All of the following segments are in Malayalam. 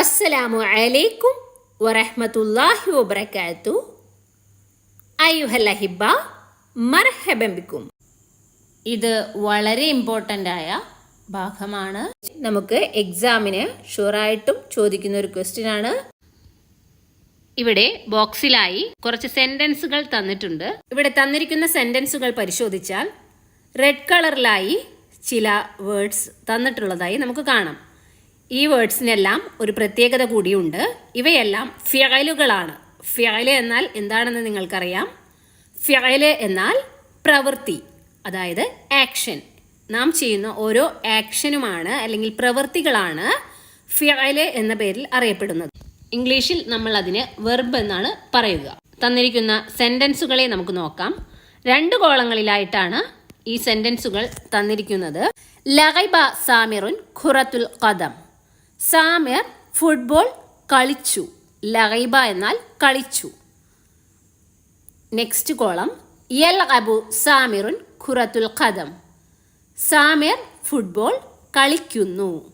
അസ്സലാമു അലൈക്കും വറഹ്മത്തുള്ളാഹി വബർക്കാത്തു മർഹബൻ ബികും ഇത് വളരെ ഇമ്പോർട്ടന്റ് ആയ ഭാഗമാണ്. നമുക്ക് എക്സാമിന് ഷുവറായിട്ടും ചോദിക്കുന്ന ഒരു ക്വസ്റ്റ്യൻ ആണ് ഇവിടെ ബോക്സിലായി കുറച്ച് സെന്റൻസുകൾ തന്നിട്ടുണ്ട്. ഇവിടെ തന്നിരിക്കുന്ന സെന്റൻസുകൾ പരിശോധിച്ചാൽ റെഡ് കളറിലായി ചില വേർഡ്സ് തന്നിട്ടുള്ളതായി നമുക്ക് കാണാം. ഈ വേർഡ്സിനെല്ലാം ഒരു പ്രത്യേകത കൂടിയുണ്ട്. ഇവയെല്ലാം ഫ്യലുകളാണ്. ഫ്യൽ എന്നാൽ എന്താണെന്ന് നിങ്ങൾക്കറിയാം? ഫ്യൽ എന്നാൽ പ്രവൃത്തി അതായത് ആക്ഷൻ നാം ചെയ്യുന്ന ഓരോ ആക്ഷനുമാണ് അല്ലെങ്കിൽ പ്രവൃത്തികളാണ് ഫ്യൽ എന്ന പേരിൽ അറിയപ്പെടുന്നത്. ഇംഗ്ലീഷിൽ നമ്മൾ അതിന് വെർബ് എന്നാണ് പറയുക. തന്നിരിക്കുന്ന സെന്റൻസുകളെ നമുക്ക് നോക്കാം. രണ്ട് കോളങ്ങളിലായിട്ടാണ് ഈ സെന്റൻസുകൾ തന്നിരിക്കുന്നത്. ലഹൈബ സാമിറുൻ ഖുറത്തുൽ ഖദം. സാമിർ ഫുട്ബോൾ കളിച്ചു. ലഹൈബ എന്നാൽ കളിച്ചു. നെക്സ്റ്റ് കോളം യൽ അബു സാമിറുൻ ഖുറത്തുൽ ഖദം. സാമിർ ഫുട്ബോൾ കളിക്കുന്നു.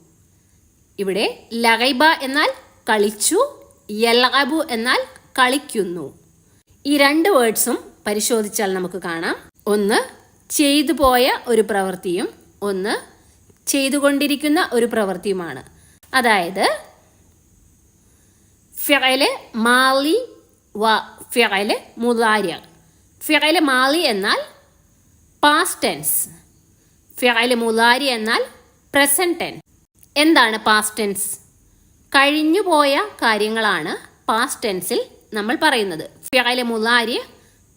ഇവിടെ ലഹൈബ എന്നാൽ കളിച്ചു യലഅബു എന്നാൽ കളിക്കുന്നു. ഈ രണ്ട് വേർഡ്സും പരിശോധിച്ചാൽ നമുക്ക് കാണാം. ഒന്ന് ചെയ്തു പോയ ഒരു പ്രവൃത്തിയും ഒന്ന് ചെയ്തുകൊണ്ടിരിക്കുന്ന ഒരു പ്രവൃത്തിയുമാണ്. അതായത് ഫിറയിൽ മാലി വ ഫിറയിൽ മുതാര്യ ഫിറയിൽ മാലി എന്നാൽ പാസ്റ്റ് ടെൻസ് ഫിറയിൽ മുതാരി എന്നാൽ പ്രസന്റ് ടെൻസ് എന്താണ് പാസ്റ്റ് ടെൻസ് കഴിഞ്ഞു പോയ കാര്യങ്ങളാണ് പാസ്റ്റ് ടെൻസിൽ നമ്മൾ പറയുന്നത്. ഫിറയിൽ മുതാരി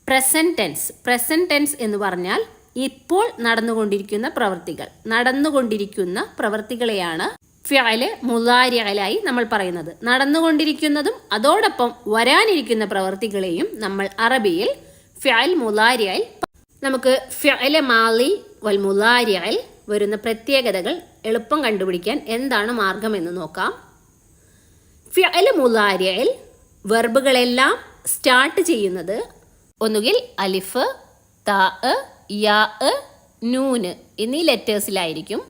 പ്രസന്റ് ടെൻസ് പ്രസന്റ് ടെൻസ് എന്ന് പറഞ്ഞാൽ ഇപ്പോൾ നടന്നുകൊണ്ടിരിക്കുന്ന പ്രവൃത്തികൾ നടന്നുകൊണ്ടിരിക്കുന്ന പ്രവൃത്തികളെയാണ് ഫിഅൽ മുതാരികളായി നമ്മൾ പറയുന്നത്. നടന്നുകൊണ്ടിരിക്കുന്നതും അതോടൊപ്പം വരാനിരിക്കുന്ന പ്രവൃത്തികളെയും നമ്മൾ അറബിയിൽ ഫ്യാൽ മുതാരിയായി നമുക്ക് ഫിഅൽ മാലി വൽ മുതാരിയായി വരുന്ന പ്രത്യേകതകൾ എളുപ്പം കണ്ടുപിടിക്കാൻ എന്താണ് മാർഗം എന്ന് നോക്കാം. ഫ്യാൽ മുതാരിയായി വെർബുകളെല്ലാം സ്റ്റാർട്ട് ചെയ്യുന്നത് ഒന്നുകിൽ അലിഫ് താ യാ നൂന് എന്നീ ലെറ്റേഴ്സിലായിരിക്കും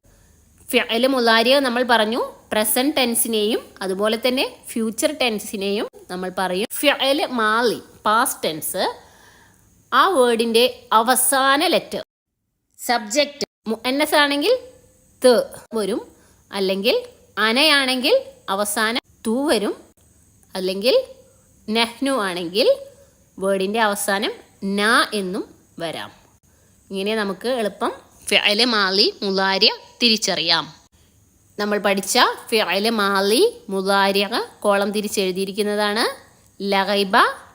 ഫിഅൽ മുലാരിയ നമ്മൾ പറഞ്ഞു പ്രസന്റ് ടെൻസിനെയും അതുപോലെ തന്നെ ഫ്യൂച്ചർ ടെൻസിനെയും നമ്മൾ പറയും. ഫിഅൽ മാളി പാസ്റ്റ് ടെൻസ് ആ വേർഡിന്റെ അവസാന ലെറ്റർ സബ്ജക്റ്റ് മുഅന്നസ് ആണെങ്കിൽ ത് വരും. അല്ലെങ്കിൽ അനയാണെങ്കിൽ അവസാനം തു വരും. അല്ലെങ്കിൽ നെഹ്നു ആണെങ്കിൽ വേർഡിന്റെ അവസാനം ന എന്നും വരാം. ഇങ്ങനെ നമുക്ക് എളുപ്പം ഫിഅൽ മാലി മുലാരിയ തിരിച്ചറിയാം. നമ്മൾ പഠിച്ച ഫിഅല മാലി മുലാരിയ കോളം തിരിച്ചെഴുതിയിരിക്കുന്നതാണ്. ലഹൈബ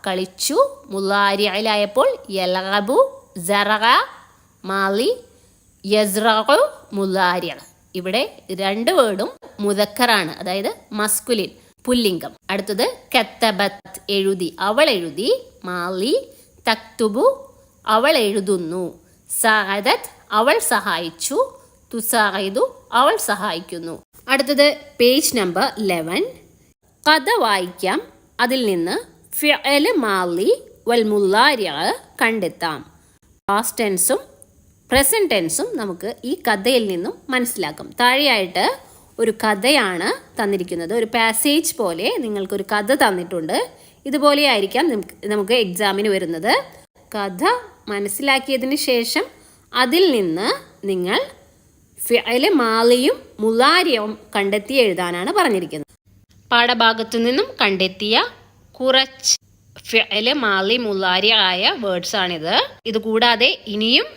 കളിച്ചു. മുലാരിയയിലായപ്പോൾ യലഹബു ജറഗ മാലി യസ്റഖു മുലാരിയ ഇവിടെ രണ്ട് വേർഡും മുതക്കറാണ് അതായത് മസ്കുലിൻ പുല്ലിംഗം. അടുത്തത് കത്തബത്ത് എഴുതി. അവൾ എഴുതി മാലി തക്തുബു അവൾ എഴുതുന്നു. സഹദത്ത് അവൾ സഹായിച്ചു. തുസാഹിദു അവൾ സഹായിക്കുന്നു. അടുത്തത് പേജ് നമ്പർ ലെവൻ കഥ വായിക്കാം. അതിൽ നിന്ന് ഫിഅൽ മാലി വൽ മുല്ലാരിയ കണ്ടെത്താം. പാസ്റ്റ് ടെൻസും പ്രസന്റ് ടെൻസും നമുക്ക് ഈ കഥയിൽ നിന്നും മനസ്സിലാക്കാം. താഴെയായിട്ട് ഒരു കഥയാണ് തന്നിരിക്കുന്നത്. ഒരു പാസേജ് പോലെ നിങ്ങൾക്കൊരു കഥ തന്നിട്ടുണ്ട്. ഇതുപോലെ ആയിരിക്കാം നമുക്ക് എക്സാമിന് വരുന്നത്. കഥ മനസ്സിലാക്കിയതിന് ശേഷം അതിൽ നിന്ന് നിങ്ങൾ ഫിഅൽ മാലിയും മുലാരിയവും കണ്ടെത്തി എഴുതാനാണ് പറഞ്ഞിരിക്കുന്നത്. പാഠഭാഗത്തു നിന്നും കണ്ടെത്തിയ കുറച്ച് ഫിഅൽ മാലി മുലാരി ആയ വേർഡ്സ് ആണിത്. ഇത് കൂടാതെ ഇനിയും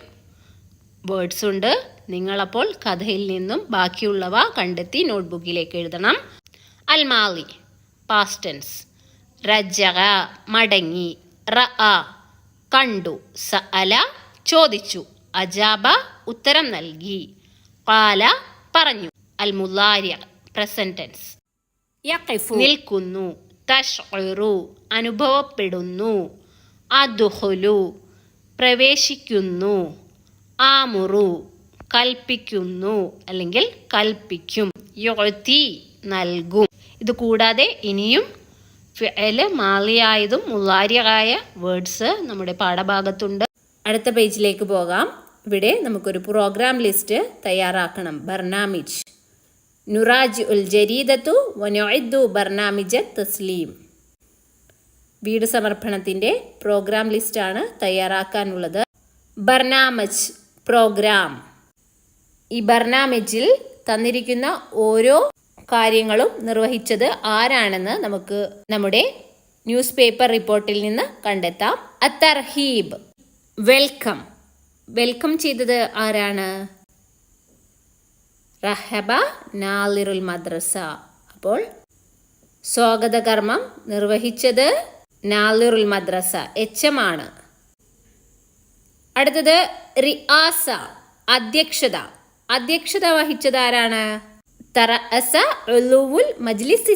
വേർഡ്സ് ഉണ്ട്. നിങ്ങളപ്പോൾ കഥയിൽ നിന്നും ബാക്കിയുള്ളവ കണ്ടെത്തി നോട്ട്ബുക്കിലേക്ക് എഴുതണം. അൽമാലി പാസ്റ്റൻസ് റജക മടങ്ങി റ കണ്ടു സ അല ചോദിച്ചു. അജാബ ഉത്തരം നൽകി. കാല പറഞ്ഞു. അൽ മുലാരിയ പ്രസന്റൻസ് നിൽക്കുന്നു. തഷ്റു അനുഭവപ്പെടുന്നു. അദുഹുലു പ്രവേശിക്കുന്നു. ആമുറു. കൽപ്പിക്കുന്നു. അല്ലെങ്കിൽ കൽപ്പിക്കും. യുഴത്തി നൽകും. ഇത് കൂടാതെ ഇനിയും ഫിഅൽ മാലിയായതും മുല്ലാരിയായ വേർഡ്സ് നമ്മുടെ പാഠഭാഗത്തുണ്ട്. അടുത്ത പേജിലേക്ക് പോകാം. ഇവിടെ നമുക്കൊരു പ്രോഗ്രാം ലിസ്റ്റ് തയ്യാറാക്കണം. ബർനാമിജ്. നുറാജ് ഉൽ ജരീദത്തു വനൊയ്ദു ബർണാമിജ് തസ്ലീം. വീട് സമർപ്പണത്തിന്റെ പ്രോഗ്രാം ലിസ്റ്റാണ് തയ്യാറാക്കാനുള്ളത്. ബർനാമജ് പ്രോഗ്രാം ഈ ബർനാമജിൽ തന്നിരിക്കുന്ന ഓരോ കാര്യങ്ങളും നിർവഹിച്ചത് ആരാണെന്ന് നമുക്ക് നമ്മുടെ ന്യൂസ് പേപ്പർ റിപ്പോർട്ടിൽ നിന്ന് കണ്ടെത്താം. അത്തർഹീബ്. വെൽക്കം. വെൽക്കം ചെയ്തത് ആരാണ്? റഹബ നാലിറുൽ മദ്രസ. അപ്പോൾ സ്വാഗതകർമ്മം നിർവഹിച്ചത് നാലിറുൽ മദ്രസ എച്ച് എം ആണ്. അടുത്തത് റിയാസ അധ്യക്ഷത. അധ്യക്ഷത വഹിച്ചത് ആരാണ്? തറഅസ മജ്ലിസ്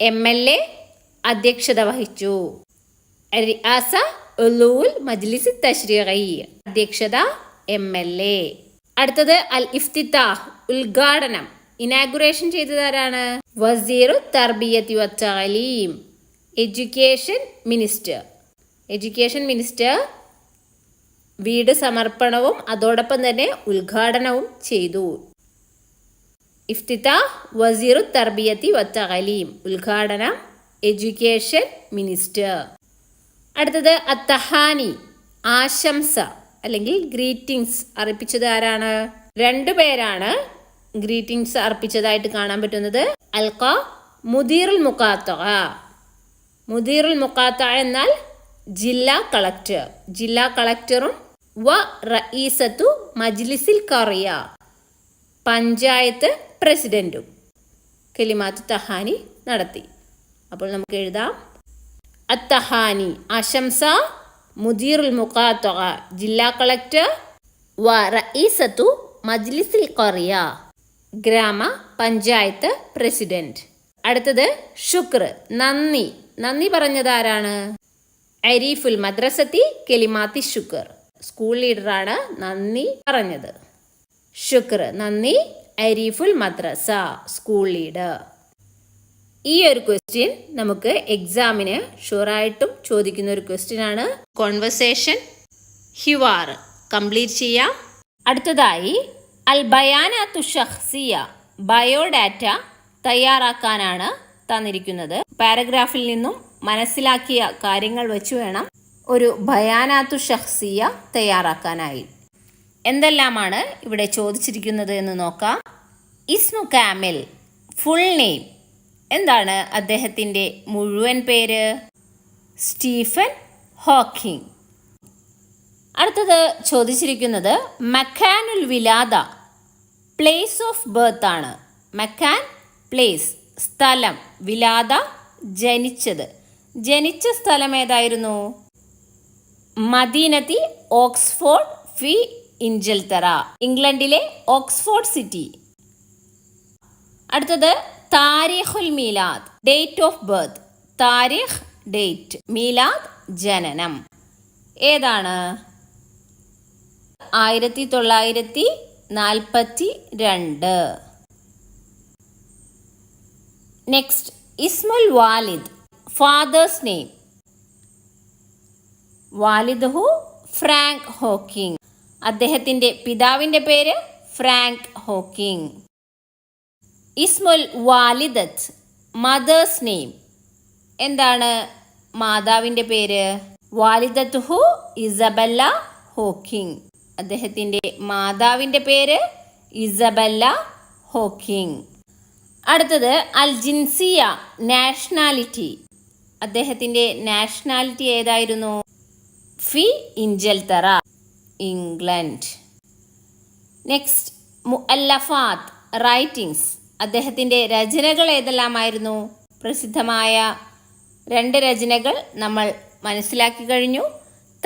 എം എൽ എ അധ്യക്ഷത വഹിച്ചു. റിയാസ ഉലുവുൽ മജ്ലിസ് തശ്രീ അധ്യക്ഷത എം എൽ എ. അടുത്തത് അൽ ഇഫ്തിത്താഹ് ഉദ്ഘാടനം. ഇനാഗുറേഷൻ ചെയ്തത് ആരാണ്? വസീറു തർബിയത്തി വത്താലീം എഡ്യൂക്കേഷൻ മിനിസ്റ്റർ. എഡ്യൂക്കേഷൻ മിനിസ്റ്റർ വീട് സമർപ്പണവും അതോടൊപ്പം തന്നെ ഉദ്ഘാടനവും ചെയ്തു. ഇഫ്തിത്ത വസീറു തർബിയത്തി വത്തകലീം ഉദ്ഘാടനം എഡ്യൂക്കേഷൻ മിനിസ്റ്റർ. അടുത്തത് അത്തഹാനി ആശംസ അല്ലെങ്കിൽ ഗ്രീറ്റിംഗ്സ് അർപ്പിച്ചത് ആരാണ്? രണ്ടു പേരാണ് ഗ്രീറ്റിംഗ്സ് അർപ്പിച്ചതായിട്ട് കാണാൻ പറ്റുന്നത്. അൽക്ക മുദീറുൽ മുക്കാത്ത മുദീറുൽ മുക്കാത്ത എന്നാൽ ജില്ലാ കളക്ടർ. ജില്ലാ കളക്ടറും വ റഈസത്തു മജ്ലിസിൽ കറിയ പഞ്ചായത്ത് പ്രസിഡന്റും. കലിമാത്ത് തഹാനി നടത്തി. അപ്പോൾ നമുക്ക് എഴുതാം. അത്തഹാനി. ആശംസ മുദീറുൽ മുഖാത്തുക ജില്ലാ കളക്ടർ വ റഈസത്തു മജ്ലിസിൽ കൊറിയ ഗ്രാമ പഞ്ചായത്ത് പ്രസിഡന്റ്. അടുത്തത് ശുക്ർ നന്ദി. നന്ദി പറഞ്ഞത് ആരാണ് അരീഫുൽ മദ്രസത്തി കെലിമാത്തി ശുക്ർ. സ്കൂൾ ലീഡറാണ് നന്ദി പറഞ്ഞത്. ശുക്ർ നന്ദി അരീഫുൽ മദ്രസ സ്കൂൾ ലീഡർ. ഈ ഒരു ക്വസ്റ്റ്യൻ നമുക്ക് എക്സാമിന് ഷുവറായിട്ടും ചോദിക്കുന്ന ഒരു ക്വസ്റ്റ്യൻ ആണ്. കോൺവെർസേഷൻ ഹിവാർ. കംപ്ലീറ്റ് ചെയ്യാം. അടുത്തതായി അൽ ബയാന തുഷിയ ബയോഡാറ്റ തയ്യാറാക്കാനാണ് തന്നിരിക്കുന്നത്. പാരഗ്രാഫിൽ നിന്നും മനസ്സിലാക്കിയ കാര്യങ്ങൾ വെച്ച് വേണം ഒരു ബയാനാത്തു ഷഹ്സിയ തയ്യാറാക്കാനായി. എന്തെല്ലാമാണ് ഇവിടെ ചോദിച്ചിരിക്കുന്നത് എന്ന് നോക്കാം. ഇസ്മു കാമിൽ ഫുൾ നെയിം എന്താണ് അദ്ദേഹത്തിന്റെ മുഴുവൻ പേര്? സ്റ്റീഫൻ ഹോക്കിംഗ് അടുത്തത് ചോദിച്ചിരിക്കുന്നത് മക്കാനുൽ വിലാദ പ്ലേസ് ഓഫ് ബർത്ത് ആണ്. മക്കാൻ പ്ലേസ് സ്ഥലം വിലാദ ജനിച്ചത്. ജനിച്ച സ്ഥലം ഏതായിരുന്നു? മദീനത്തി ഓക്സ്ഫോർഡ് ഫി ഇഞ്ചൽത്തറ ഇംഗ്ലണ്ടിലെ ഓക്സ്ഫോർഡ് സിറ്റി. അടുത്തത് താരിഖുൽ മീലാദ് ഡേറ്റ് ഓഫ് ബർത്ത് താരിഖ് ഡേറ്റ് മീലാദ് ജനനം. ഏതാണ്? ആയിരത്തി തൊള്ളായിരത്തി നാൽപ്പത്തി രണ്ട് നെക്സ്റ്റ് ഇസ്മുൽ വാലിദ് ഫാദേഴ്സ് നെയിം വാലിദ്ഹു ഫ്രാങ്ക് ഹോക്കിംഗ്. അദ്ദേഹത്തിന്റെ പിതാവിന്റെ പേര് ഫ്രാങ്ക് ഹോക്കിംഗ്. ഇസ്മുൽ വാലിദത്ത് മദേഴ്സ് നെയിം എന്താണ് മാതാവിന്റെ പേര്? വാലിദത്ത് ഹു ഇസബല്ല ഹോക്കിംഗ്. അദ്ദേഹത്തിന്റെ മാതാവിന്റെ പേര് ഇസബല്ല ഹോക്കിംഗ്. അടുത്തത് അൽ ജിൻസിയ നാഷണാലിറ്റി. അദ്ദേഹത്തിന്റെ നാഷണാലിറ്റി ഏതായിരുന്നു? ഫി ഇഞ്ചൽത്തറ ഇംഗ്ലണ്ട്. നെക്സ്റ്റ് മുഅല്ലഫാത്ത് റൈറ്റിംഗ്സ് അദ്ദേഹത്തിന്റെ രചനകൾ ഏതെല്ലാമായിരുന്നു? പ്രസിദ്ധമായ രണ്ട് രചനകൾ നമ്മൾ മനസ്സിലാക്കി കഴിഞ്ഞു.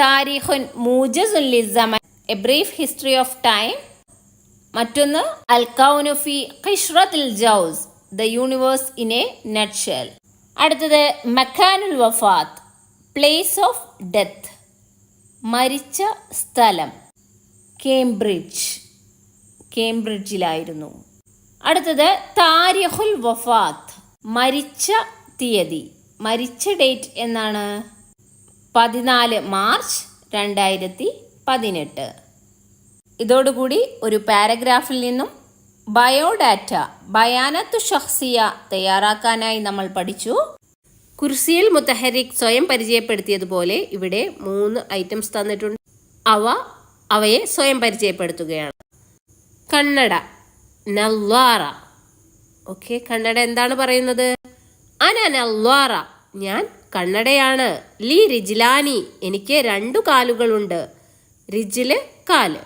താരിഖുൻ മൂജസുൽ ലിസമൻ a brief history of time. മറ്റൊന്ന് അൽ കൗനുഫി ഖിഷ്റത്തുൽ ജൗസ് the universe in a nutshell അടുത്തത് മക്കാനുൽ വഫാത്ത് പ്ലേസ് ഓഫ് ഡെത്ത് മരിച്ച സ്ഥലം കേംബ്രിഡ്ജ്. കേംബ്രിഡ്ജിലായിരുന്നു. അടുത്തത് താരിഹുൽ വഫാത്ത് മരിച്ച തീയതി. മരിച്ച ഡേറ്റ് എന്നാണ്? പതിനാല് മാർച്ച് രണ്ടായിരത്തി പതിനെട്ട് ഇതോടുകൂടി ഒരു പാരഗ്രാഫിൽ നിന്നും ബയോഡാറ്റ ബയാനത്തു ഷഹ്സിയ തയ്യാറാക്കാനായി നമ്മൾ പഠിച്ചു. കുർസിയിൽ മുത്തഹരിക് സ്വയം പരിചയപ്പെടുത്തിയതുപോലെ ഇവിടെ മൂന്ന് ഐറ്റംസ് തന്നിട്ടുണ്ട്. അവ അവയെ സ്വയം പരിചയപ്പെടുത്തുകയാണ്. കണ്ണട നല്ലാറ. ഓക്കെ കണ്ണട എന്താണ് പറയുന്നത്? അന നല്ലാറ. ഞാൻ കണ്ണടയാണ്. ലി റിജിലാനി. എനിക്ക് രണ്ടു കാലുകളുണ്ട്. റിജിൽ കാൽ.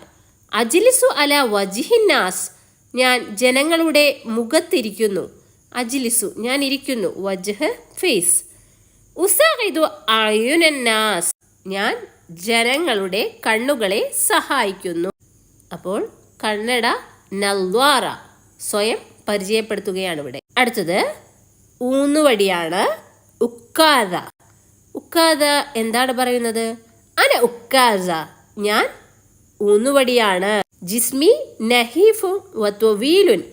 അജിലിസു അല വജിഹിന്നാസ് ഞാൻ ജനങ്ങളുടെ മുഖത്തിരിക്കുന്നു. അജിലിസു ഞാൻ ഇരിക്കുന്നു. വജ്ഹ് ഫേസ്. ഉസാഹിദു അയുനന്നാസ് ഞാൻ ജനങ്ങളുടെ കണ്ണുകളെ സഹായിക്കുന്നു. അപ്പോൾ കണ്ണട നൽവാറ സ്വയം പരിചയപ്പെടുത്തുകയാണ് ഇവിടെ. അടുത്തത് ഊന്നുവടിയാണ് ഉക്കാദ. ഉക്കാദ എന്താണ് പറയുന്നത്? അന ഉക്കാസ ഞാൻ ഊന്നുവടിയാണ് ജിസ്മി നഹീഫും വത്വീലുൻ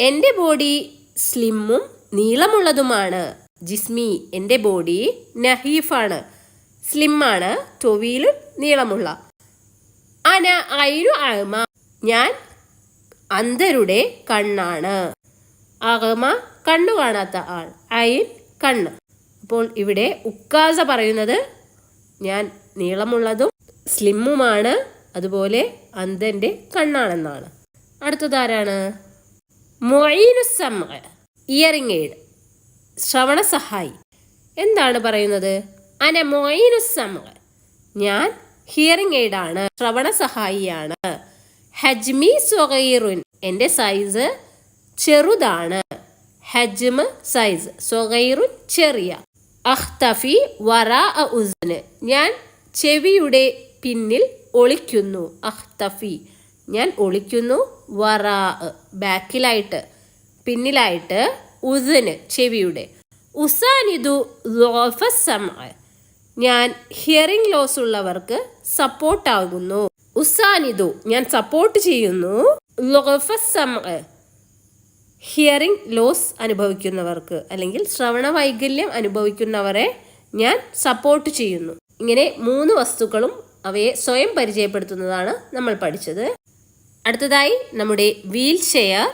എന്റെ ബോഡി സ്ലിമ്മും നീളമുള്ളതുമാണ്. ജിസ്മി എന്റെ ബോഡി നഹീഫാണ്. സ്ലിമ്മാണ് ടൊവീലും നീളമുള്ള. അന ഐരു അഹമ ഞാൻ അന്ധരുടെ കണ്ണാണ്. അഹമ കണ്ണു കാണാത്ത ആൾ ഐൻ കണ്ണ്. അപ്പോൾ ഇവിടെ ഉക്കാസ പറയുന്നത് ഞാൻ നീളമുള്ളതും സ്ലിമ്മുമാണ് അതുപോലെ അന്ധന്റെ കണ്ണാണെന്നാണ്. അടുത്തതാരാണ് മൊയ്നുസമ്മ ഇയറിംഗ് എയ്ഡ് ശ്രവണ സഹായി. എന്താണ് പറയുന്നത്? അന മൊയ്നുസമ്മ ഞാൻ ഹിയറിംഗ് എയ്ഡാണ് ശ്രവണ സഹായിയാണ്. ഹജ്മി സ്വഗൈറുൻ എന്റെ സൈസ് ചെറുതാണ്. ഹജ്മ സൈസ് സൊഹൈറുൻ ചെറിയ. അഖ്തഫി വറാ ഉസ്ന് ഞാൻ ചെവിയുടെ പിന്നിൽ ഒളിക്കുന്നു. അഖ്തഫി. ഞാൻ ഒളിക്കുന്നു വറാ ബാക്കിലായിട്ട് പിന്നിലായിട്ട് ഉസന് ചെവിയുടെ. ഉസാനിദു ലോഫസമ ഞാൻ ഹിയറിംഗ് ലോസ് ഉള്ളവർക്ക് സപ്പോർട്ടാകുന്നു. ഉസാനിദു ഞാൻ സപ്പോർട്ട് ചെയ്യുന്നു. ഹിയറിംഗ് ലോസ് അനുഭവിക്കുന്നവർക്ക് അല്ലെങ്കിൽ ശ്രവണ വൈകല്യം അനുഭവിക്കുന്നവരെ ഞാൻ സപ്പോർട്ട് ചെയ്യുന്നു. ഇങ്ങനെ മൂന്ന് വസ്തുക്കളും അവയെ സ്വയം പരിചയപ്പെടുത്തുന്നതാണ് നമ്മൾ പഠിച്ചത്. അടുത്തതായി നമ്മുടെ വീൽ ചെയർ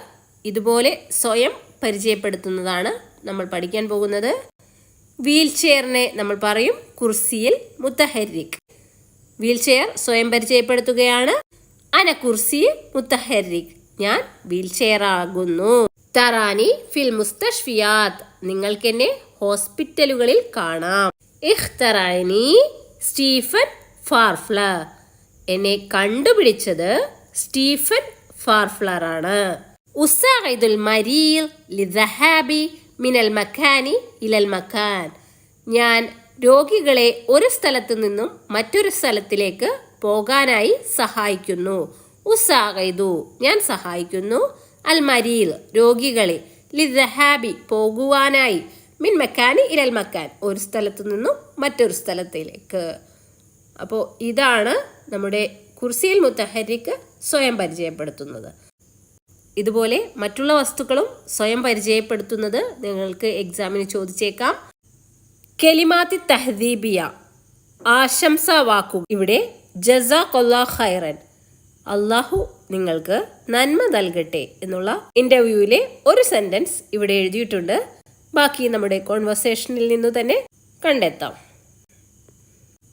ഇതുപോലെ സ്വയം പരിചയപ്പെടുത്തുന്നതാണ് നമ്മൾ പഠിക്കാൻ പോകുന്നത്. വീൽ ചെയറിനെ നമ്മൾ പറയും കുർസിയിൽ മുത്തഹരിക്. വീൽ ചെയർ സ്വയം പരിചയപ്പെടുത്തുകയാണ്. അന കുർസി മുത്തഹരിക്. ഞാൻ വീൽ ചെയർ ആകുന്നു. തറാനി ഫിൽ മുസ്തഷ്ഫിയാത്ത് നിങ്ങൾക്കെന്നെ ഹോസ്പിറ്റലുകളിൽ കാണാം. ഇഖ്തറാനി സ്റ്റീഫൻ ഫാർഫ്ലർ. എന്നെ കണ്ടുപിടിച്ചത് സ്റ്റീഫൻ ഫാർഫ്ലർ ആണ്. ഉസാഹിദുൽ മരീൽ ലിദഹാബി മിനൽ മക്കാനി ഇലൽ മക്കാൻ ഞാൻ രോഗികളെ ഒരു സ്ഥലത്തു നിന്നും മറ്റൊരു സ്ഥലത്തിലേക്ക് പോകാനായി സഹായിക്കുന്നു. ഉസാഹു ഞാൻ സഹായിക്കുന്നു. അൽ മരീൽ രോഗികളെ ലിദഹാബി പോകുവാനായി. മിൻ മക്കാനി ഇരൽ മക്കാൻ. ഒരു സ്ഥലത്തു നിന്നും മറ്റൊരു സ്ഥലത്തിലേക്ക്. അപ്പോൾ ഇതാണ് നമ്മുടെ കുർസിയിൽ മുത്തഹരിക്ക് സ്വയം പരിചയപ്പെടുത്തുന്നത്. ഇതുപോലെ മറ്റുള്ള വസ്തുക്കളും സ്വയം പരിചയപ്പെടുത്തുന്നത് നിങ്ങൾക്ക് എക്സാമിന് ചോദിച്ചേക്കാം. കെലിമാത്തി തഹദീബിയ ആശംസ വാക്കു ഇവിടെ ജസ കൊല്ലാ ഖൈറൻ. അള്ളാഹു നിങ്ങൾക്ക് നന്മ നൽകട്ടെ എന്നുള്ള ഇന്റർവ്യൂവിലെ ഒരു സെന്റൻസ് ഇവിടെ എഴുതിയിട്ടുണ്ട്. ബാക്കി നമ്മുടെ കോൺവെർസേഷനിൽ നിന്ന് തന്നെ കണ്ടെത്താം.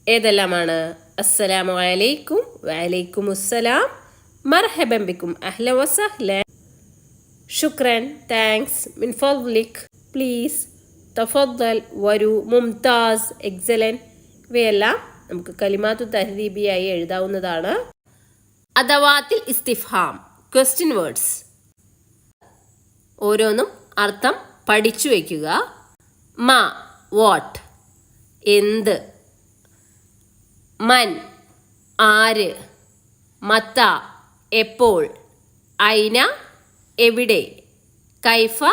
ഏതെല്ലാമാണ്? അസ്സലാമു അലൈക്കും വലൈക്കും അസ്സലാം മർഹബൻ ബിക്കും അഹ്ല വസഹ്ല ശുക്രൻ താങ്ക്സ് മിൻ ലിഖ് പ്ലീസ് തഫദ്ദൽ വരൂ മുംതാസ് എക്സലൻ ഇവയെല്ലാം നമുക്ക് കലിമാത്തു തഹദീബിയായി എഴുതാവുന്നതാണ്. അദവാത്തിൽ ഇസ്തിഫാം ക്വസ്റ്റ്യൻ വേർഡ്സ്. ഓരോന്നും അർത്ഥം പഠിച്ചു വയ്ക്കുക മ വാട്ട് എന്ത് മൻ ആര് മത്ത എപ്പോൾ ഐന എവിടെ കൈഫ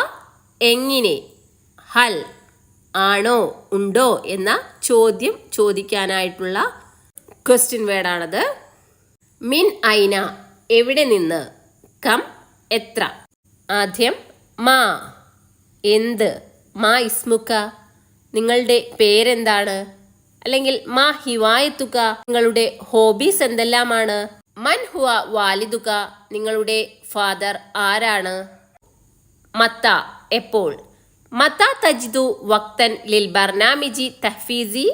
എങ്ങനെ ഹൽ. ആണോ ഉണ്ടോ എന്ന ചോദ്യം ചോദിക്കാനായിട്ടുള്ള ക്വസ്റ്റ്യൻ വേർഡാണത് മിൻ ഐന എവിടെ നിന്ന് കം എത്ര ആദ്യം മാ എന്ത് മാ ഇസ്മുക്ക നിങ്ങളുടെ പേരെന്താണ് അല്ലെങ്കിൽ മാ ഹിവായത്തുക നിങ്ങളുടെ ഹോബീസ് എന്തെല്ലാമാണ് മൻ ഹുവ വാലിതുക നിങ്ങളുടെ ഫാദർ ആരാണ് മത്ത എപ്പോൾ തജ്ദു വക്തൻ ലിൽ ബർനാമിജി തഹ്ഫീസി.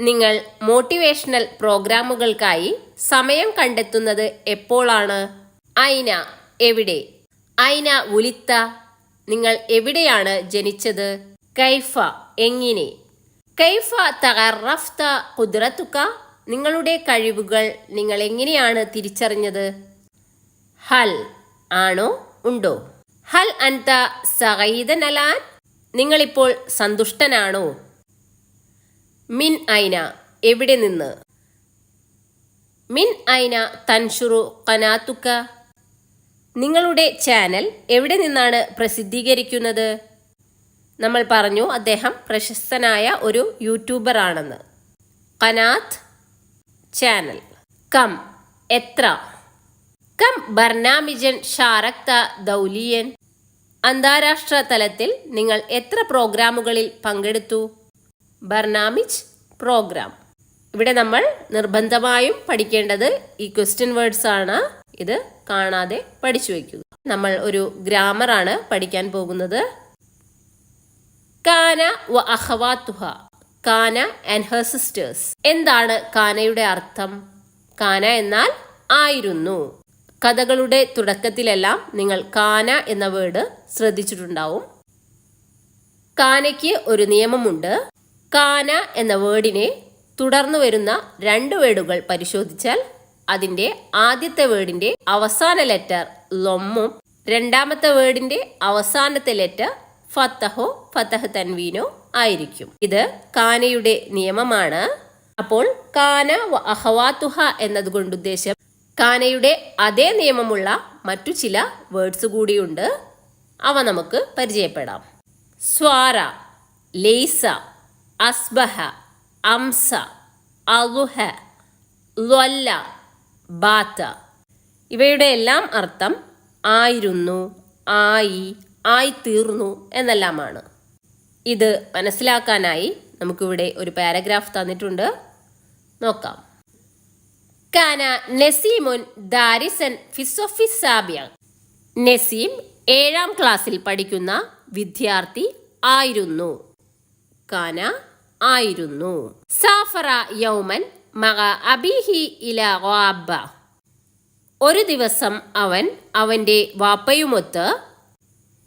നിങ്ങൾ മോട്ടിവേഷണൽ പ്രോഗ്രാമുകൾക്കായി സമയം കണ്ടെത്തുന്നത് എപ്പോഴാണ് ഐന എവിടെ? ഐന ഉലിത്ത നിങ്ങൾ എവിടെയാണ് ജനിച്ചത്? കൈഫ എങ്ങനെ? കൈഫ തകർറഫ്ത കുതിരത്തുക്ക നിങ്ങളുടെ കഴിവുകൾ നിങ്ങൾ എങ്ങനെയാണ് തിരിച്ചറിഞ്ഞത്? ഹൽ ആണോ ഉണ്ടോ? ഹൽ അൻത സഗീദൻ അലാൻ നിങ്ങളിപ്പോൾ സന്തുഷ്ടനാണോ? മിൻ ഐന എവിടെ നിന്ന്? മിൻ ഐന തൻഷുറു കനാത്തുക്ക. നിങ്ങളുടെ ചാനൽ എവിടെ നിന്നാണ് പ്രസിദ്ധീകരിക്കുന്നത്? നമ്മൾ പറഞ്ഞു അദ്ദേഹം പ്രശസ്തനായ ഒരു യൂട്യൂബർ ആണെന്ന്. കനാത്ത് ചാനൽ. കം എത്ര? കം ബർനാമിജൻ ഷാറക്ത ദൗലിയൻ. അന്താരാഷ്ട്ര തലത്തിൽ നിങ്ങൾ എത്ര പ്രോഗ്രാമുകളിൽ പങ്കെടുത്തു? ബർണാമിച്ച് പ്രോഗ്രാം. ഇവിടെ നമ്മൾ നിർബന്ധമായും പഠിക്കേണ്ടത് ഈ ക്വസ്റ്റ്യൻ വേർഡ്സ് ആണ്. ഇത് കാണാതെ പഠിച്ചു വയ്ക്കുക. നമ്മൾ ഒരു ഗ്രാമറാണ് പഠിക്കാൻ പോകുന്നത്. കാന വ അഹവാത്തുഹ. കാന ആൻഡ് ഹെർ സിസ്റ്റേഴ്സ് എന്താണ് കാനയുടെ അർത്ഥം? കാന എന്നാൽ ആയിരുന്നു. കഥകളുടെ തുടക്കത്തിലെല്ലാം നിങ്ങൾ കാന എന്ന വേർഡ് ശ്രദ്ധിച്ചിട്ടുണ്ടാവും. കാനയ്ക്ക് ഒരു നിയമമുണ്ട്. കാന എന്ന വേർഡിനെ തുടർന്നു വരുന്ന രണ്ട് വേർഡുകൾ പരിശോധിച്ചാൽ അതിന്റെ ആദ്യത്തെ വേർഡിന്റെ അവസാന ലെറ്റർ ലൊമ്മും രണ്ടാമത്തെ വേർഡിന്റെ അവസാനത്തെ ലെറ്റർ ഫത്തഹോ ഫത്തഹ് തൻവീനോ ആയിരിക്കും. ഇത് കാനയുടെ നിയമമാണ്. അപ്പോൾ കാന വ അഹവാത്തുഹ എന്നതുകൊണ്ട് ഉദ്ദേശം കാനയുടെ അതേ നിയമമുള്ള മറ്റു ചില വേർഡ്സ് കൂടിയുണ്ട്. അവ നമുക്ക് പരിചയപ്പെടാം. സ്വാര ലേസ അസ്ബഹ അംസ അലുഹ ലൊല്ല ബാത്ത. ഇവയുടെ എല്ലാം അർത്ഥം ആയിരുന്നു ആയി ആയിത്തീർന്നു എന്നെല്ലാമാണ്. ഇത് മനസ്സിലാക്കാനായി നമുക്കിവിടെ ഒരു പാരഗ്രാഫ് തന്നിട്ടുണ്ട്. നോക്കാം. കാന നസീമുൻ ദാരിസൻ ഫിസോഫിസാബിയ നസീം ഏഴാം ക്ലാസ്സിൽ പഠിക്കുന്ന വിദ്യാർത്ഥി ആയിരുന്നു. കാന ആയിരുന്നു. സാഫറ യൗമൻ മക അബിഹി ഇല വാബ ഒരു ദിവസം അവൻ അവന്റെ വാപ്പയുമൊത്ത്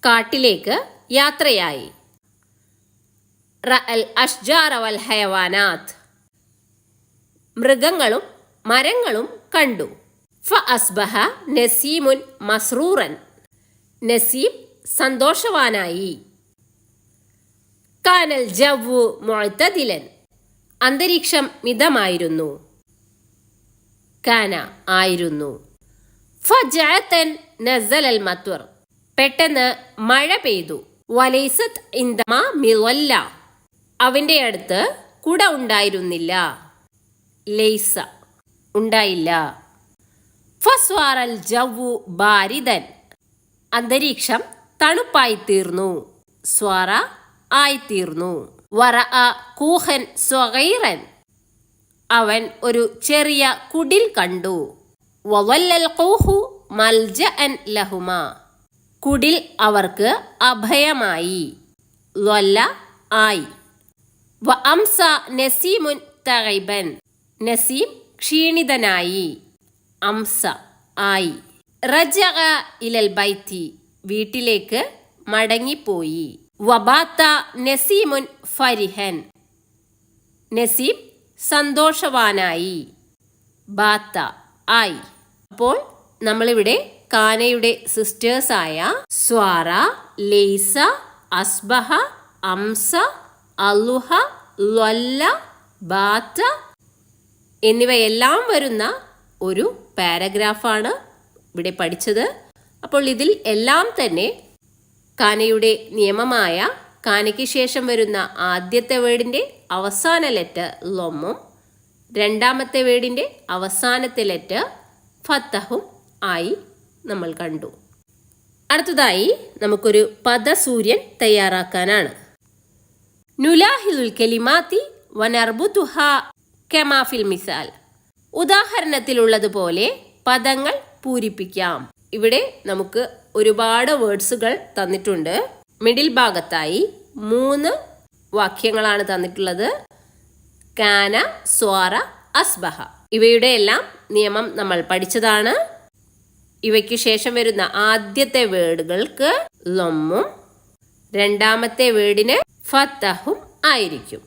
കാട്ടിലേക്ക് യാത്രയായി. റഅൽ അഷ്ജാർ വൽ ഹയവാനാത്ത്. മൃഗങ്ങളും മരങ്ങളും കണ്ടു. ഫ അസ്ബഹ നസീമുൻ മസ്റൂറൻ. നസീം സന്തോഷവാനായി. കാനൽ ജവ്വു മൊഴത്തതിലൻ അന്തരീക്ഷം മിതമായിരുന്നു. കാന ആയിരുന്നു. ഫജഅത്തൻ നസലൽ മത്വർ. പെട്ടെന്ന് മഴ പെയ്തു. വലൈസത്ത് ഇന്ദമ മിവല്ല. അവന്റെ അടുത്ത് കുട ഉണ്ടായിരുന്നില്ല. ലൈസ. ഉണ്ടായില്ല. ഫസ്വാറൽ ജവ്വു ബാരിദൻ. അന്തരീക്ഷം തണുപ്പായി തീർന്നു. സ്വാറ ആയിത്തീർന്നു വറ കൂഹൻ സ്വകൈറൻ അവൻ ഒരു ചെറിയ കുടിൽ കണ്ടു. വവല്ലൽ കൂഹു മൽജ അൻ ലഹുമ. കുടിൽ അവർക്ക് അഭയമായി. ആയി. നസീമുൻ നസീം ക്ഷീണിതനായി. അംസ ആയി. റജ ഇലൽ ബൈത്തി വീട്ടിലേക്ക് മടങ്ങിപ്പോയി. വബാത്ത നസീമുൻ ഫരിഹൻ. നസീം സന്തോഷവാനായി. ബാത്ത ആയി. അപ്പോൾ നമ്മളിവിടെ കാനയുടെ സിസ്റ്റേഴ്സായ സ്വാറ ലേസ അസ്ബഹ അംസ അലുഹ ലൊല്ല ബാത്ത എന്നിവയെല്ലാം വരുന്ന ഒരു പാരഗ്രാഫാണ് ഇവിടെ പഠിച്ചത്. അപ്പോൾ ഇതിൽ എല്ലാം തന്നെ കാനയുടെ നിയമമായ കാനയ്ക്ക് ശേഷം വരുന്ന ആദ്യത്തെ വേർഡിന്റെ അവസാന ലെറ്റർ ലൊമ്മും രണ്ടാമത്തെ വേർഡിന്റെ അവസാനത്തെ ലെറ്റർ ഫത്തഹും ആയി നമ്മൾ കണ്ടു. അടുത്തതായി നമുക്കൊരു പദസൂര്യൻ തയ്യാറാക്കാനാണ്. നുലാഹിലുൽ കലിമാത്തി വനർബുതുഹ കെമാഫിൽ മിസാൽ ഉദാഹരണത്തിലുള്ളതുപോലെ പദങ്ങൾ പൂരിപ്പിക്കാം. ഇവിടെ നമുക്ക് ഒരുപാട് വേർഡ്സുകൾ തന്നിട്ടുണ്ട്. മിഡിൽ ഭാഗത്തായി മൂന്ന് വാക്യങ്ങളാണ് തന്നിട്ടുള്ളത്. കാന സ്വാറ അസ്ബഹ. ഇവയുടെ എല്ലാം നിയമം നമ്മൾ പഠിച്ചതാണ്. ഇവയ്ക്ക് ശേഷം വരുന്ന ആദ്യത്തെ വേർഡുകൾക്ക് ലൊമ്മും രണ്ടാമത്തെ വേർഡിന് ഫത്തഹും ആയിരിക്കും.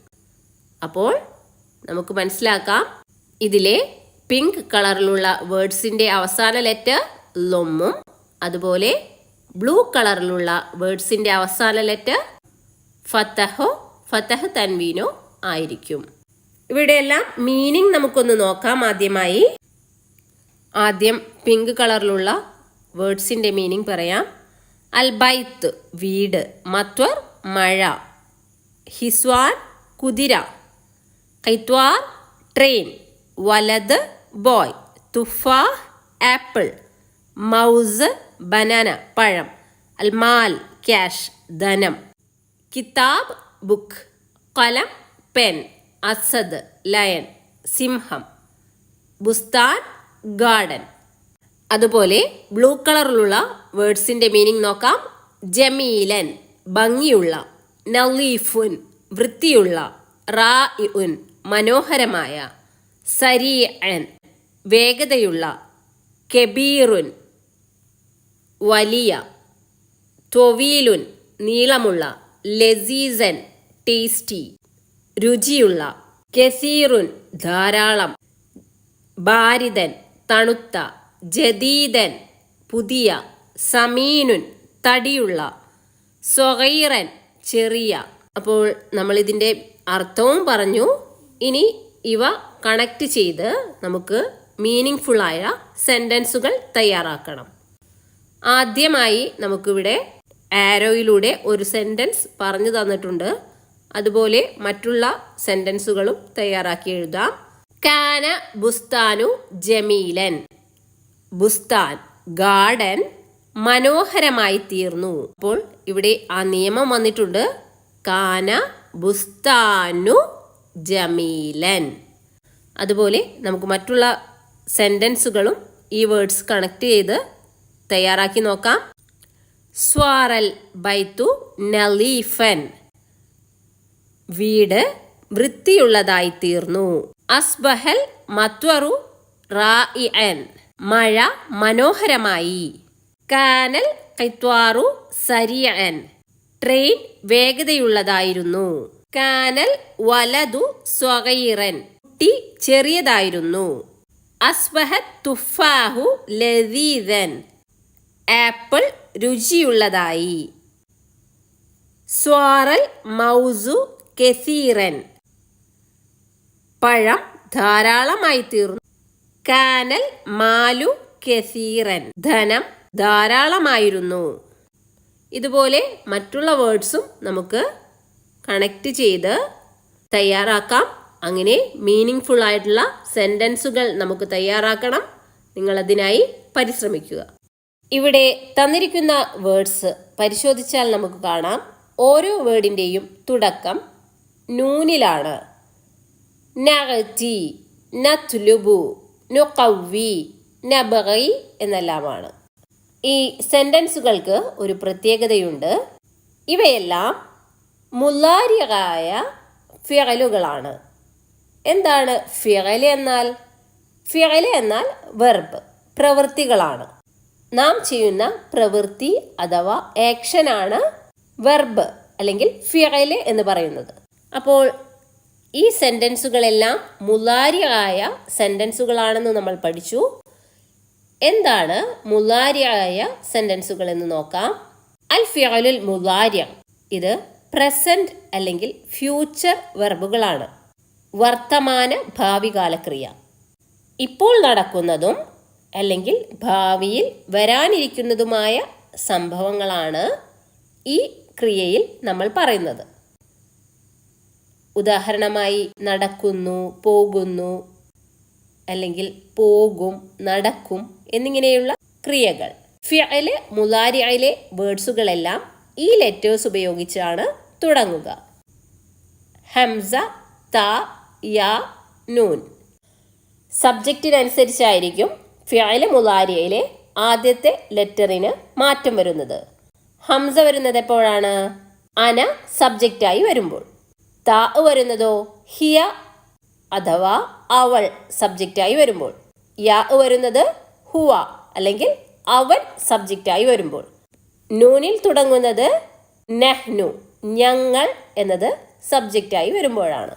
അപ്പോൾ നമുക്ക് മനസ്സിലാക്കാം. ഇതിലെ പിങ്ക് കളറിലുള്ള വേർഡ്സിന്റെ അവസാന ലെറ്റർ ലൊമ്മും അതുപോലെ ബ്ലൂ കളറിലുള്ള വേർഡ്സിന്റെ അവസാന ലെറ്റർ ഫത്തഹോ ഫത്തഹ് തൻവീനോ ആയിരിക്കും. ഇവിടെയെല്ലാം മീനിങ് നമുക്കൊന്ന് നോക്കാം ആദ്യമായി. ആദ്യം പിങ്ക് കളറിലുള്ള വേർഡ്സിന്റെ മീനിങ് പറയാം. അൽബൈത്ത് വീട് മത്വർ മഴ ഹിസ്വാൻ കുതിര. കൈത്വാർ ട്രെയിൻ വലത് ബോയ് തുഫാ ആപ്പിൾ മൗസ് ബനാന പഴം. അൽമാൽ ക്യാഷ് ധനം. കിതാബ് ബുക്ക് കലം പെൻ അസദ് ലയൻ സിംഹം. ബുസ്താൻ ഗാർഡൻ അതുപോലെ ബ്ലൂ കളറിലുള്ള വേർഡ്സിന്റെ മീനിങ് നോക്കാം. ജമീലൻ ഭംഗിയുള്ള നലീഫുൻ വൃത്തിയുള്ള റാ ഉൻ മനോഹരമായ സരീഅൻ വേഗതയുള്ള കെബീറുൻ വലിയ തൊവീലുൻ നീളമുള്ള ലസീസൻ ടേസ്റ്റി രുചിയുള്ള കെസീറുൻ ധാരാളം ഭാരിതൻ തണുത്ത ജദീദൻ പുതിയ സമീനുൻ തടിയുള്ള സ്വഗൈറൻ ചെറിയ. അപ്പോൾ നമ്മളിതിന്റെ അർത്ഥവും പറഞ്ഞു. ഇനി ഇവ കണക്ട് ചെയ്ത് നമുക്ക് മീനിങ് ഫുള്ളായ സെന്റൻസുകൾ തയ്യാറാക്കണം. ആദ്യമായി നമുക്കിവിടെ ആരോയിലൂടെ ഒരു സെന്റൻസ് പറഞ്ഞു തന്നിട്ടുണ്ട്. അതുപോലെ മറ്റുള്ള സെന്റൻസുകളും തയ്യാറാക്കി എഴുതാം. കാന ബുസ്താനു ജമീലൻ. ബുസ്താൻ ഗാർഡൻ മനോഹരമായി തീർന്നു. അപ്പോൾ ഇവിടെ ആ നിയമം വന്നിട്ടുണ്ട്. കാന ബുസ്താനു ജമീലൻ. അതുപോലെ നമുക്ക് മറ്റുള്ള സെന്റൻസുകളും ഈ വേർഡ്സ് കണക്ട് ചെയ്ത് തയ്യാറാക്കി നോക്കാം. സ്വാറൽ ബൈത്തു നലീഫൻ. വീട് വൃത്തിയുള്ളതായി തീർന്നു. അസ്ബഹൽ മത്വറു റായിഅൻ മഴ മനോഹരമായി. കാനൽ കൈത്വാറു സരിയൻ ട്രെയിൻ വേഗതയുള്ളതായിരുന്നു. കാനൽ വലതു സ്വകൈറൻ കുട്ടി ചെറിയതായിരുന്നു. അസ്ബഹത് തുഫാഹു ലതീതൻ ആപ്പിൾ രുചിയുള്ളതായി. സ്വാറൽ മൗസു കെസീറൻ. പഴം ധാരാളമായി തീർന്നു. കാനൽ മാലു കെസീറൻ. ധനം ധാരാളമായിരുന്നു. ഇതുപോലെ മറ്റുള്ള വേർഡ്സും നമുക്ക് കണക്ട് ചെയ്ത് തയ്യാറാക്കാം. അങ്ങനെ മീനിങ് ഫുൾ ആയിട്ടുള്ള സെന്റൻസുകൾ നമുക്ക് തയ്യാറാക്കണം. നിങ്ങളതിനായി പരിശ്രമിക്കുക. ഇവിടെ തന്നിരിക്കുന്ന വേർഡ്സ് പരിശോധിച്ചാൽ നമുക്ക് കാണാം. ഓരോ വേർഡിന്റെയും തുടക്കം നൂനിലാണ്. എന്നെല്ലാമാണ്. ഈ സെന്റൻസുകൾക്ക് ഒരു പ്രത്യേകതയുണ്ട്. ഇവയെല്ലാം മുലാരിയായ ഫിയലുകളാണ് എന്താണ് ഫിയൽ എന്നാൽ? ഫിയൽ എന്നാൽ വെർബ് പ്രവൃത്തികളാണ്. നാം ചെയ്യുന്ന പ്രവൃത്തി അഥവാ ആക്ഷനാണ് വെർബ് അല്ലെങ്കിൽ ഫിയൽ എന്ന് പറയുന്നത്. അപ്പോൾ ഈ സെന്റൻസുകളെല്ലാം മുലാരിയായ സെന്റൻസുകളാണെന്ന് നമ്മൾ പഠിച്ചു. എന്താണ് മുലാരിയായ സെന്റൻസുകൾ എന്ന് നോക്കാം. അൽ ഫിയലുൽ മുലാരിയ ഇത് പ്രസന്റ് അല്ലെങ്കിൽ ഫ്യൂച്ചർ വെർബുകളാണ്. വർത്തമാന ഭാവികാലക്രിയ. ഇപ്പോൾ നടക്കുന്നതും അല്ലെങ്കിൽ ഭാവിയിൽ വരാനിരിക്കുന്നതുമായ സംഭവങ്ങളാണ് ഈ ക്രിയയിൽ നമ്മൾ പറയുന്നത്. ഉദാഹരണമായി നടക്കുന്നു പോകുന്നു അല്ലെങ്കിൽ പോകും നടക്കും എന്നിങ്ങനെയുള്ള ക്രിയകൾ. ഫ്യയിലെ മുലാരിയയിലെ വേർഡ്സുകളെല്ലാം ഈ ലെറ്റേഴ്സ് ഉപയോഗിച്ചാണ് തുടങ്ങുക. ഹംസ ത യ നൂൻ. സബ്ജക്റ്റിനനുസരിച്ചായിരിക്കും ഫിയൽ മുലാരിയയിലെ ആദ്യത്തെ ലെറ്ററിന് മാറ്റം വരുന്നത്. ഹംസ വരുന്നത് എപ്പോഴാണ്? അന സബ്ജക്റ്റായി വരുമ്പോൾ. താ വരുന്നതോ ഹിയ അഥവാ അവൾ സബ്ജക്റ്റായി വരുമ്പോൾ. യാ വരുന്നത് ഹുവ അല്ലെങ്കിൽ അവൻ സബ്ജക്റ്റായി വരുമ്പോൾ. നൂനിൽ തുടങ്ങുന്നത് നെഹ്നു. ഞങ്ങൾ എന്നത് സബ്ജക്റ്റായി വരുമ്പോഴാണ്.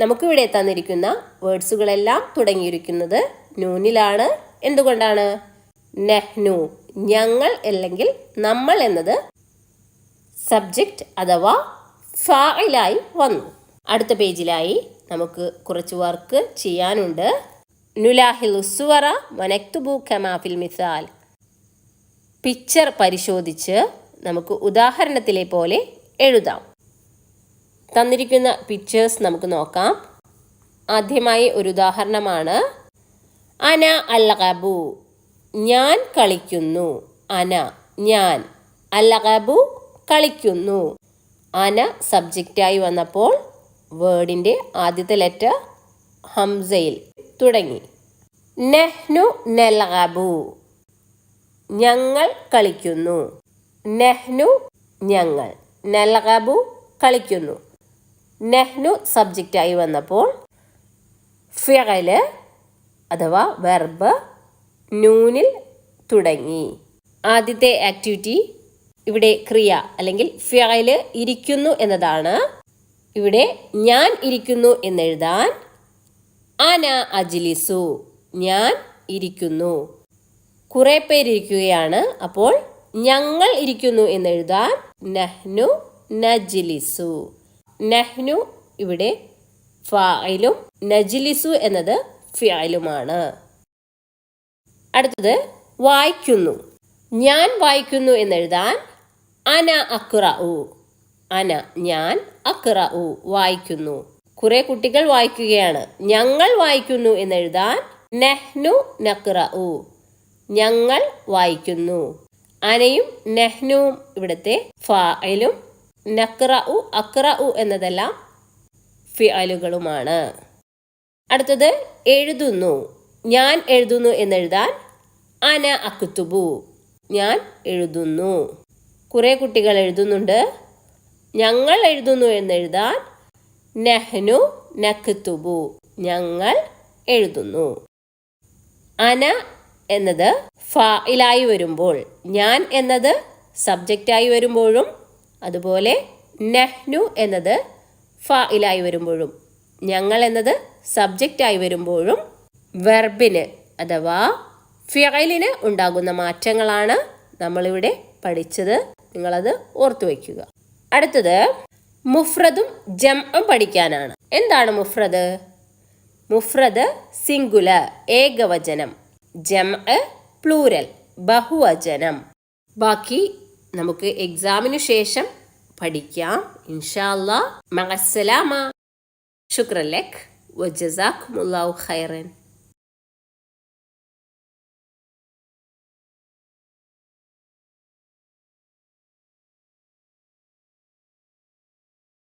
നമുക്കിവിടെ തന്നിരിക്കുന്ന വേർഡ്സുകളെല്ലാം തുടങ്ങിയിരിക്കുന്നത് നൂനിലാണ്. എന്തുകൊണ്ടാണ്? നെഹ്നു ഞങ്ങൾ അല്ലെങ്കിൽ നമ്മൾ എന്നത് സബ്ജക്റ്റ് അഥവാ ഫായിലായി വന്നു. അടുത്ത പേജിലായി നമുക്ക് കുറച്ച് വർക്ക് ചെയ്യാനുണ്ട്. നുലാഹിൽ ഉസ്വറ വനക്തുബു ഖമാഫിൽ മിസാൽ. പിക്ചർ പരിശോധിച്ച് നമുക്ക് ഉദാഹരണത്തിലെ പോലെ എഴുതാം. തന്നിരിക്കുന്ന പിക്ചേഴ്സ് നമുക്ക് നോക്കാം. ആദ്യമായി ഒരു ഉദാഹരണമാണ്. അന അല്ലകബു ഞാൻ കളിക്കുന്നു. അന ഞാൻ അല്ലകബു കളിക്കുന്നു. അന സബ്ജക്റ്റായി വന്നപ്പോൾ വേർഡിന്റെ ആദ്യത്തെ ലെറ്റർ ഹംസയിൽ തുടങ്ങി. നെഹ്നു നെലകബു ഞങ്ങൾ കളിക്കുന്നു. നെഹ്നു ഞങ്ങൾ നെലകബു കളിക്കുന്നു. നെഹ്നു സബ്ജക്റ്റായി വന്നപ്പോൾ ഫിയൽ അഥവാ വെർബ് നൂനിൽ തുടങ്ങി. ആദ്യത്തെ ആക്ടിവിറ്റി ഇവിടെ ക്രിയ അല്ലെങ്കിൽ ഫിയൽ ഇരിക്കുന്നു എന്നതാണ്. ഇവിടെ ഞാൻ ഇരിക്കുന്നു എന്നെഴുതാൻ അന അജിലിസു ഞാൻ ഇരിക്കുന്നു. കുറെ പേരിരിക്കുകയാണ് അപ്പോൾ ഞങ്ങൾ ഇരിക്കുന്നു എന്നെഴുതാൻ നഹ്നു നജിലിസു. നഹ്നു ഇവിടെ ഫായിലും നജിലിസു എന്നത് ഫിയാലുമാണ് അടുത്തത് വായിക്കുന്നു. ഞാൻ വായിക്കുന്നു എന്നെഴുതാൻ അന അക്ര ഉ അന ഞാൻ അക്ര ഉ വായിക്കുന്നു. കുറെ കുട്ടികൾ വായിക്കുകയാണ്. ഞങ്ങൾ വായിക്കുന്നു എന്നെഴുതാൻ നെഹ്നു നക്ര ഉ ഞങ്ങൾ വായിക്കുന്നു. അനയും നെഹ്നുവും ഇവിടുത്തെ ഫായിലും നക്ര ഉ അക്ര ഉ എന്നതെല്ലാം ഫിയലുകളുമാണ് അടുത്തത് എഴുതുന്നു. ഞാൻ എഴുതുന്നു എന്നെഴുതാൻ അന അക്കുത്തുബു ഞാൻ എഴുതുന്നു. കുറേ കുട്ടികൾ എഴുതുന്നുണ്ട്. ഞങ്ങൾ എഴുതുന്നു എന്നെഴുതാൻ നെഹ്നു നക്കുത്തുബു ഞങ്ങൾ എഴുതുന്നു. അന എന്നത് ഫായിലായി വരുമ്പോൾ ഞാൻ എന്നത് സബ്ജക്റ്റായി വരുമ്പോഴും അതുപോലെ നെഹ്നു എന്നത് ഫായിലായി വരുമ്പോഴും ഞങ്ങൾ എന്നത് സബ്ജക്റ്റായി വരുമ്പോഴും വെർബിന് അഥവാ ഫിയലിന് ഉണ്ടാകുന്ന മാറ്റങ്ങളാണ് നമ്മളിവിടെ പഠിച്ചത്. നിങ്ങളത് ഓർത്തു വയ്ക്കുക. അടുത്തത് മുഫ്രദും ജംഉം പഠിക്കാനാണ്. എന്താണ് മുഫ്രദ്? മുഫ്രദ് സിംഗുല ഏകവചനം. ജം പ്ലൂരൽ ബഹുവചനം. ബാക്കി നമുക്ക് എക്സാമിനു ശേഷം പഠിക്കാം. ഇൻഷാല്ലാ മഹസലാമ ശുക്രൻ ലക്. മുല്ലാഹു ഖൈറൻ.